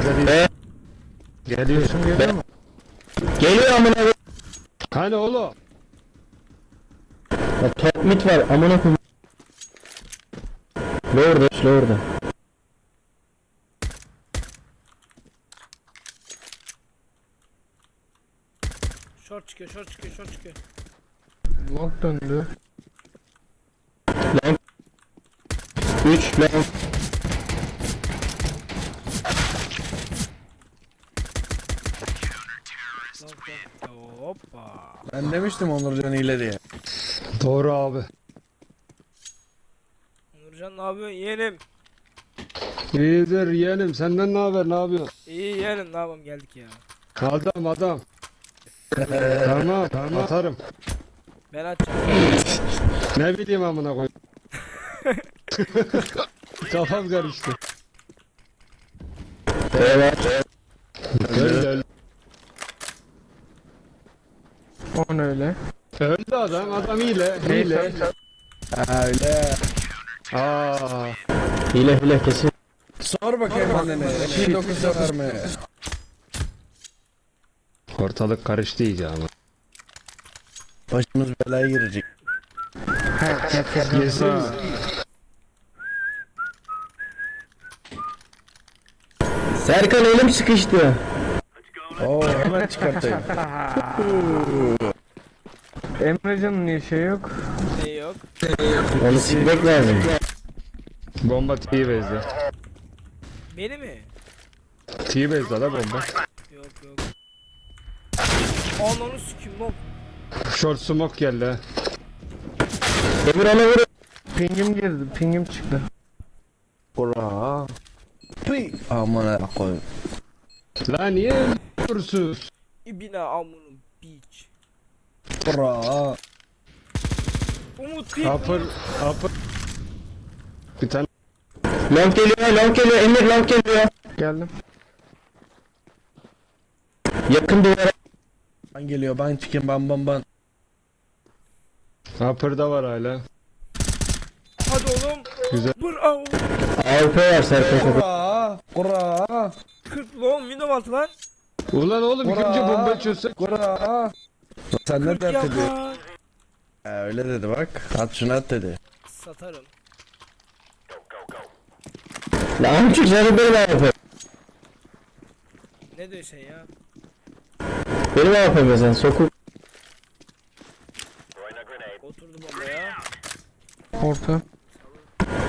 Orada değil. Be. Geliyorsun geliyor mu? Geliyor amına koyayım. Hani oğlum? Ya top mid var amına koyayım. Lower'da, lower'da. Short çıkıyor, short çıkıyor, short çıkıyor. Long döndü. Long. 3 long. Long, long. Hoppa. Ben demiştim Onurcan hile diye. Doğru abi. Nurcan ne yapıyorsun yeğenim? İyidir yeğenim. Senden ne haber? Ne yapıyorsun? İyi yeğenim ne yapalım geldik ya. Adam adam. tamam tamam atarım. Ben açacağım. Ne bileyim amına koy. Kafam karıştı. Evet. Öldü öldü. O ne öyle? Öldü adam. Adam hile. Hile. Ha öyle. Aa. Hile hile kesin. Sor bakayım annene. 2009 sefer mi? Ortalık karıştı iyice ama. Başımız belaya girecek. Girsin mi? Serkan elim sıkıştı. Oo hemen çıkartayım. Emrecan'ın niye şey yok? Ne yok? Onu silmek lazım. Bomba T-Base'de. Beni mi? T-Base'de da bomba. Yok yok. Ananı sikim lan. Short smoke geldi ha. Emir ona vur. Pingim girdi, pingim çıktı. Bura. Pıy. Aman ha koy. Lan niye vurursuz? İbine amının beach. Bura. Umut değil. Upper, upper. Bir tane Long geliyor, long geliyor. Emir long geliyor. Geldim. Yakın duvara. Ben geliyor ben çıkayım ban ban ban. upper'da var hala. Hadi oğlum. Güzel. Bravo. AWP var Serkan. Bura. Bura. 40 long window altı lan. Ulan oğlum ilk Ura. önce bomba çözsek. Bura. Sen ne 40 dert ediyorsun? yapar. Ha, öyle dedi bak. At şunu at dedi. Satarım. Lan amcık canım benim AWP. Ne diyor şey ya? Benim AWP sen sokup. Oturdu bombaya. Orta.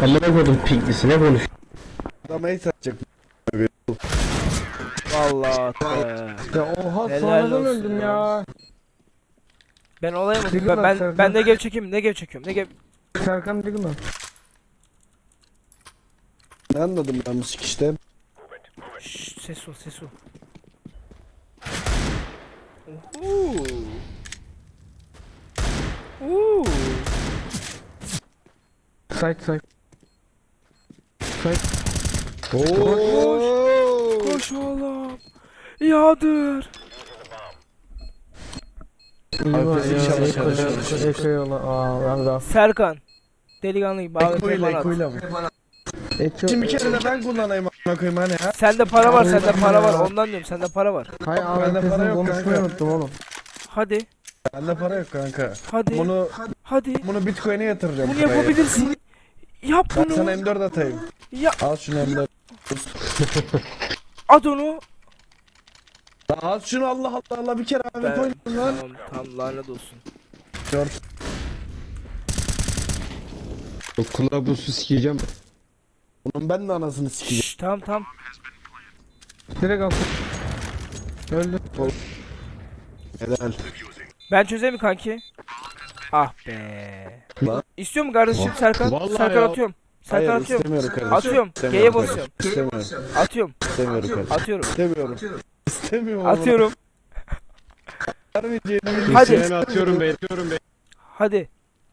Amına koydum pinklisine konuş. Adam ace atacak. Vallahi be. Ya oha Helal sonradan olsun öldüm ya. Ben? Diggle Ben, ben, ben ne gev çekeyim ne gev çekiyorum ne gev. Serkan Diggle Ne anladım ben bu sikişten? Şşş ses ol ses ol. Uhu. Uhu. Side side. Oo. Koş oğlum. Yağdır. İyi var fizik ya. çalış, çalış, Eko- çalış. Eko yola. Aa ben daha. Serkan. Delikanlı gibi AWP Ekoyla bana at. ekoyla mı? Eko. Şimdi bir kere de ben kullanayım a**ına koyayım hani ha. Sende para var sende para var Ya. ondan diyorum sende para var. Hay Bende para AWP'sini yok konuşmayı kanka. unuttum oğlum. Hadi Bende para yok kanka. hadi Bunu hadi. bunu bitcoin'e yatıracağım. Bunu parayı. yapabilirsin. Yap Ben sana bunu. M4 atayım. Ya Al şunu M4. at onu. Lan Al şunu Allah Allah Allah bir kere abi Ben- koy lan. Tamam tamam lanet olsun. Dört. O kılavuzu sikeceğim. Bunun ben de anasını sikeceğim. Şşş tamam tamam. Direkt al. Öldü. Helal. Ben çözeyim mi kanki? Ah be. Lan. İstiyor mu kardeşim Serkan? Vallahi Serkan ya. atıyorum. Serkan Hayır atıyorum. Atıyorum. İstemiyorum G'ye kardeşim. basıyorum. İstemiyorum. Atıyorum. İstemiyorum kardeşim. Atıyorum. İstemiyorum. İstemiyorum. Atıyorum. Vermeyeceğini Hadi. İsteyene atıyorum be. Atıyorum be. Hadi.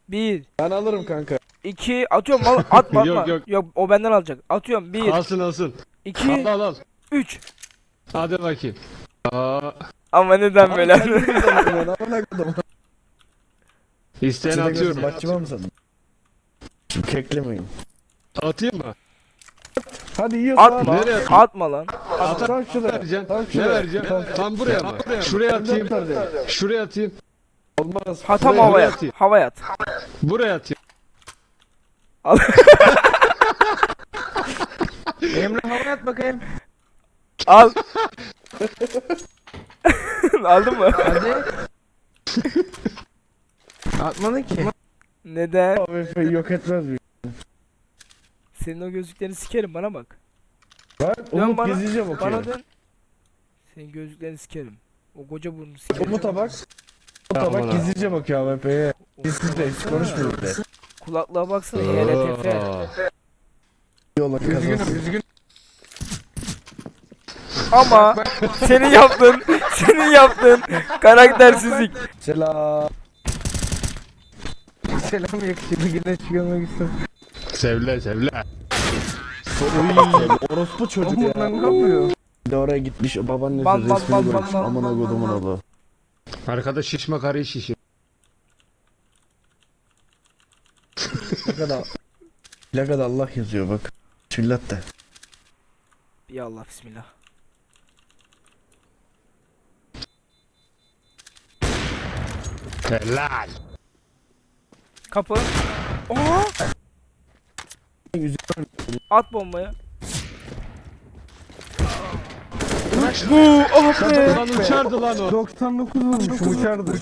Bir, Ben alırım kanka. iki, atıyorum al, atma Yok, atma. yok. Yok o benden alacak. Atıyorum bir, Alsın alsın. iki, Al al al. üç. Hadi bakayım. Aa, Ama neden böyle? Ben amına koydum. isteyene atıyorum. Bakçıma mı sandın? Şimdi keklemeyin. Atayım mı? Hadi yiyorsun Atma. Nereye? Atma lan. Ata Tam şuraya. vereceksin. Tam Ne şuraya. vereceğim? Tam buraya mı? Şuraya atayım. Şuraya atayım. Olmaz. Ha tam Buraya, havaya buraya at. atayım. Havaya at. Buraya atayım. Emre havaya at bakayım. Al. Aldın mı? Hadi. Atmadın ki. Neden? AWP'yi yok etmez mi? Senin o gözlüklerini sikerim bana bak. Ben Dön Umut bana. gizlice bakıyor. Bana dön. Senin gözlüklerini sikerim. O koca burnunu sikerim. Umut'a bak. Umut'a bak gizlice bakıyor AWP'ye. Siz de hiç konuşmuyor bile. Kulaklığa baksana YLTF. Yola kazansın. üzgünüm. Ama senin yaptığın, senin yaptığın karaktersizlik. Selam. Selam yakışıklı güneş görmek istedim. Sevle sevle. Orospu çocuk ya. lan ne yapıyor? Bir de oraya gitmiş babaannesi Bam, bam, resmini bam, bırakmış. bam, bam, Amına bam, kodumun bam. oğlu. Arkada şişme karıyı şişir. Plakada. Plakada Allah yazıyor bak. Çillat de. Ya Allah bismillah. Helal. Kapı. Oha! At bombayı. Bu ah be. Lan uçardı lan o. 99 vurmuşum uçardı.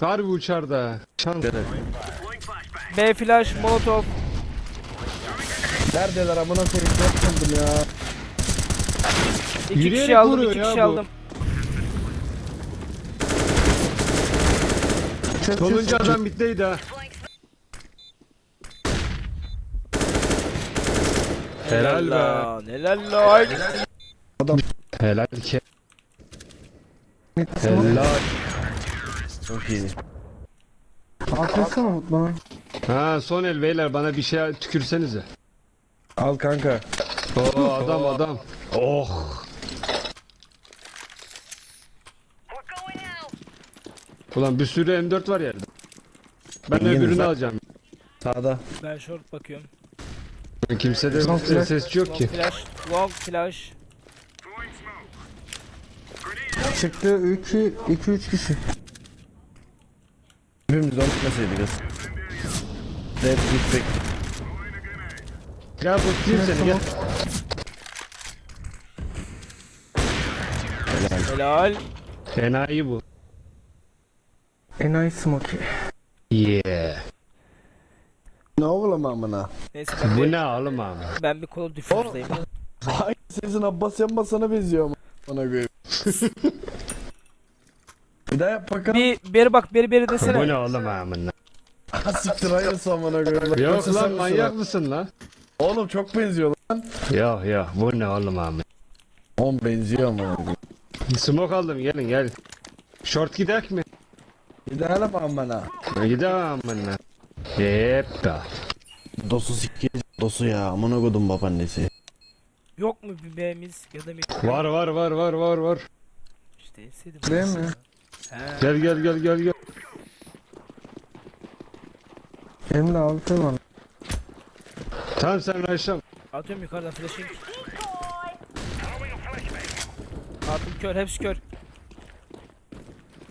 Harbi uçardı ha. Şans. B flash molotov. Neredeler amına koyayım çok buldum ya. İki Yürüyerek kişi aldım, vuruyor iki ya kişi bu. aldım. Sonuncu adam bitteydi ha. Helal be. lan, Helal lan. Helal ki. Helal. Helal. Çok iyi. Atlasana Umut bana. Ha son el beyler bana bir şey tükürsenize. Al kanka. Oo adam adam. Oh. Ulan bir sürü M4 var yerde. Ben Yine öbürünü zaten- alacağım. Sağda. Ben short bakıyorum. Kimse de Long flash. ses yok Long ki. flash, long flash. Çıktı 2 2 3 kişi. Hepimiz onu gitmeseydik kız. Red gittik. Gel bu kim seni gel. Helal. Enayi bu. Enayi Smokey. Yeah. Ne oğlum amına? Neyse ben Bu bir, ne oğlum abi? ben bir kolu diffuse'dayım. Ay sizin Abbas Yanbas sana benziyor ama. Bana koyayım. Bir daha yap bakalım. Bir beri bak beri beri Bu desene. ne oğlum amına? Ha siktir aynısı amına koyayım. Yok lan manyak mısın lan? Oğlum çok benziyor lan. Yok yok bu ne oğlum amına? Oğlum benziyor amına koyayım. Smoke aldım gelin gel. Short gidek mi? Gidelim amına. Gidelim amına. Yepta. Dosu sikeyim. Dosu ya amına kodum babaannesi. Yok mu bir B'miz ya da bir Var var var var var var. İşte istedim. Değil mi? He. Gel gel gel gel gel. Emre altı var. Tamam sen Ayşem. Atıyorum yukarıdan flashing. Attım kör hepsi kör.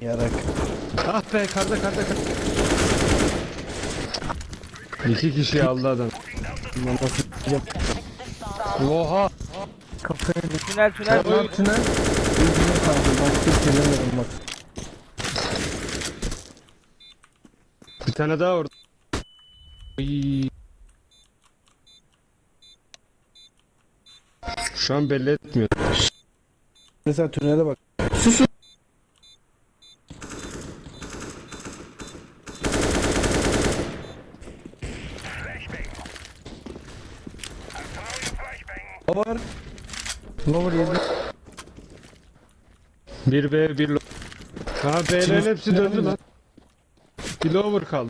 Yarak. Ah be karda karda karda. İki kişi aldı adam. Oha. Kafaya bir Tünel tünel. Lan tünel. Üzgünüm kaldı. Başka hiç gelemedim bak. Bir tane daha orada. Ay. Şu an belli etmiyor. Mesela tünele bak. Var. Lower yedi. Bir B bir lo- Ha B'lerin hepsi döndü lan. Bir lower kaldı.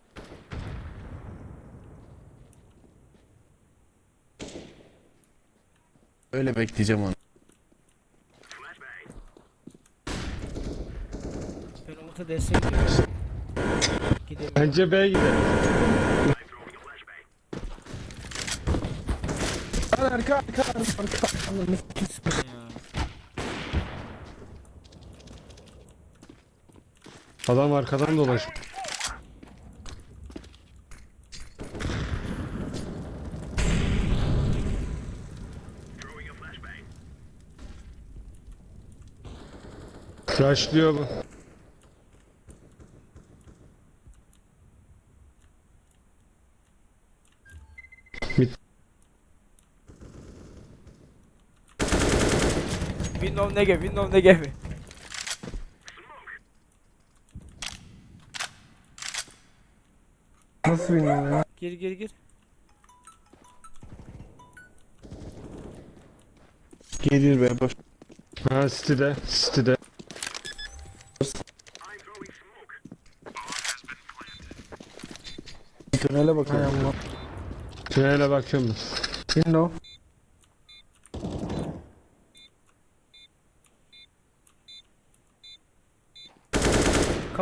Öyle bekleyeceğim onu. Ben. Bence B gidelim. arka arka arka arka Ananı s**eyim. Adam arkadan dolaş. Flashlıyor bu. Window Negev, Window Negev. Nasıl bilmiyorum ya. Gir gir gir. Gelir be boş. Ha City'de, City'de. Tünele bakıyorum. Tünele bakıyorum. Window.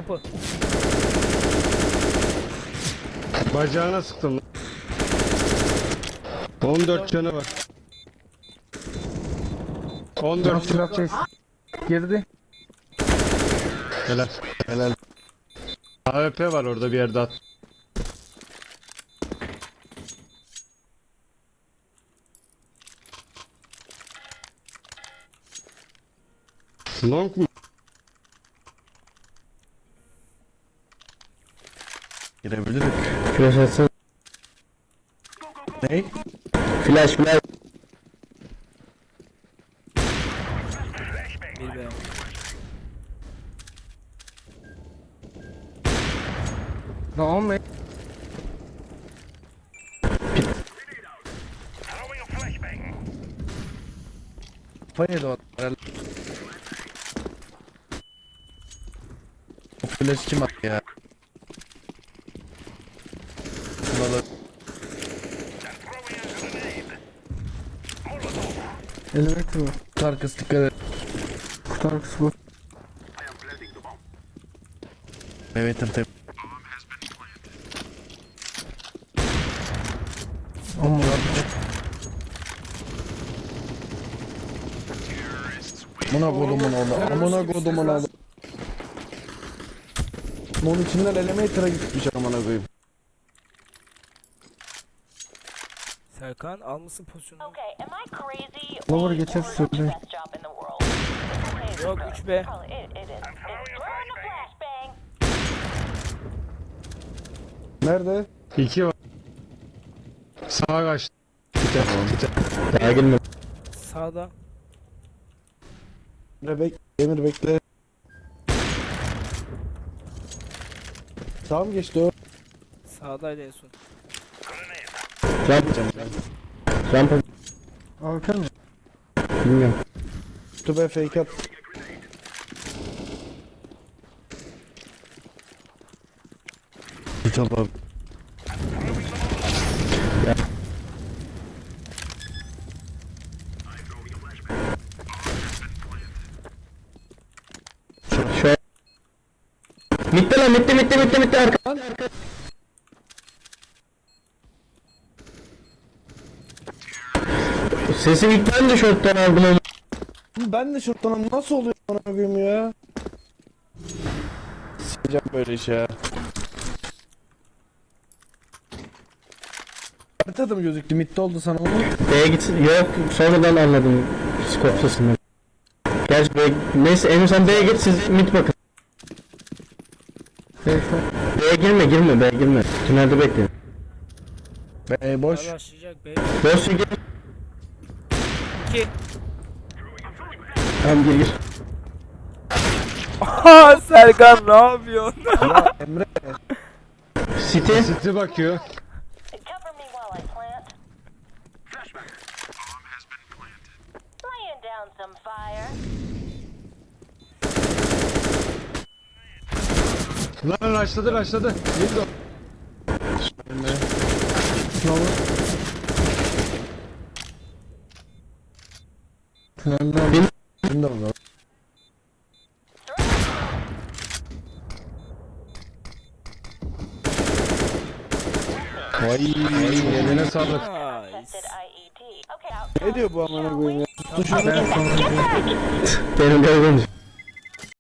Kapı. Bacağına sıktım lan. 14 canı var. 14 Silah silah çek. Girdi. Helal. Helal. AWP var orada bir yerde at. Long mu? Girebiliriz. Flash atsana. Ney? Flash flash. Tamam mı? Kafa yedi o herhalde. O flash kim attı ya? Şuna da Elevator var. kutu arkası dikkat et. Kutu arkası bu. Evet tabii. Ama Amına kodumun oğlu. Amına kodumun oğlu. Bunun içinden elevator'a gitmiş amına koyayım. Serkan almışsın pozisyonu. Lower geçer sürdü. Yok girl. 3 be. Probably it, it is. It's throwing a flashbang. Nerede? 2 var. Sağa kaçtı. Biter, biter. Daha girme. Sağda. Emre bek Emir bekle. Sağ mı geçti o? Sağdaydı en son. Ramp. Rampa. AWP mi? Bilmiyorum. Tübe fake at. Hiç abi. Şu an. Mitte lan mitte mitte mitte mitte arka. Sesim ilk ben de şorttan aldım onu. Ben de şuradan nasıl oluyor bana koyayım ya? Sıcak böyle iş ya. Haritada mı gözüktü? Mitte oldu sana onu. B'ye gitsin. Yok sonradan anladım. Skop sesinden. Gerçi B... Neyse Emre sen B'ye git siz mid bakın. Beyefler. B'ye girme girme B'ye girme. Tünelde bekle. Be boş. Boş gir. 2. Tamam gir gir. Aha Serkan ne yapıyorsun? Ya Emre. City. City bakıyor. Cover me while I plant. Laying down Window. Tünelde abi. Şimdi oldu. Vay Eline sağlık. Ne diyor bu amına koyayım ya? Benim gördüğüm.